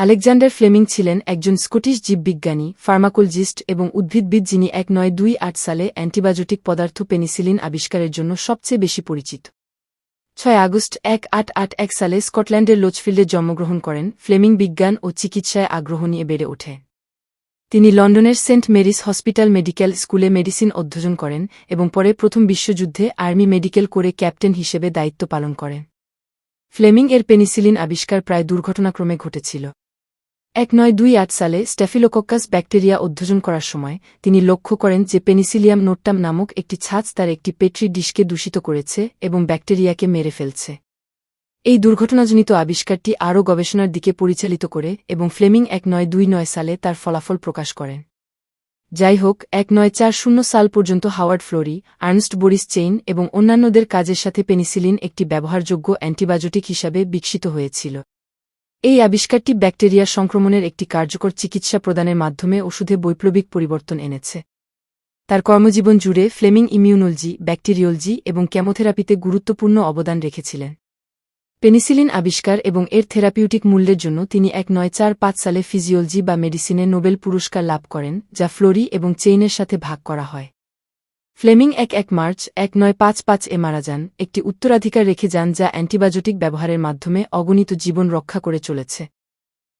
Alexander Fleming ছিলেন একজন Scottish জীববিজ্ঞানী, pharmacologist এবং উদ্ভিদবিদ যিনি এক নয় দুই আট সালে অ্যান্টিবায়োটিক পদার্থ পেনিসিলিন আবিষ্কারের জন্য সবচেয়ে বেশি পরিচিত। ছয় আগস্ট এক আট আট এক সালে স্কটল্যান্ডের লোচফিল্ডে জন্মগ্রহণ করেন, ফ্লেমিং বিজ্ঞান ও চিকিৎসায় আগ্রহ নিয়ে বেড়ে ওঠে। তিনি লন্ডনের সেন্ট মেরিস হসপিটাল মেডিকেল স্কুলে মেডিসিন অধ্যয়ন করেন এবং পরে প্রথম বিশ্বযুদ্ধে আর্মি মেডিকেল করে ক্যাপ্টেন হিসেবে দায়িত্ব পালন করেন। ফ্লেমিং এর পেনিসিলিন আবিষ্কার প্রায় দুর্ঘটনাক্রমে ঘটেছিল। এক নয় দুই আট সালে স্ট্যাফিলোকক্কাস ব্যাকটেরিয়া অধ্যয়ন করার সময় তিনি লক্ষ্য করেন যে পেনিসিলিয়াম নোট্টাম নামক একটি ছাঁচ তার একটি পেট্রি ডিশকে দূষিত করেছে এবং ব্যাকটেরিয়াকে মেরে ফেলছে। এই দুর্ঘটনাজনিত আবিষ্কারটি আরও গবেষণার দিকে পরিচালিত করে এবং ফ্লেমিং এক নয় দুই নয় সালে তার ফলাফল প্রকাশ করেন। যাই হোক, এক নয় চার শূন্য সাল পর্যন্ত Howard Florey, Ernst Boris Chain এবং অন্যান্যদের কাজের সাথে পেনিসিলিন একটি ব্যবহারযোগ্য অ্যান্টিবায়োটিক হিসাবে বিকশিত হয়েছিল। এই আবিষ্কারটি ব্যাকটেরিয়া সংক্রমণের একটি কার্যকর চিকিৎসা প্রদানের মাধ্যমে ওষুধে বৈপ্লবিক পরিবর্তন এনেছে। তার কর্মজীবন জুড়ে ফ্লেমিং ইমিউনোলজি, ব্যাকটেরিওলজি এবং ক্যামোথেরাপিতে গুরুত্বপূর্ণ অবদান রেখেছিলেন। পেনিসিলিন আবিষ্কার এবং এর থেরাপিউটিক মূল্যের জন্য তিনি এক নয় চার পাঁচ সালে ফিজিওলজি বা মেডিসিনে নোবেল পুরস্কার লাভ করেন, যা ফ্লোরি এবং চেইনের সাথে ভাগ করা হয়। ফ্লেমিং এক এক মার্চ এক নয় পাঁচ পাঁচ এ মারা যান, একটি উত্তরাধিকার রেখে যান যা অ্যান্টিবায়োটিক ব্যবহারের মাধ্যমে অগণিত জীবন রক্ষা করে চলেছে।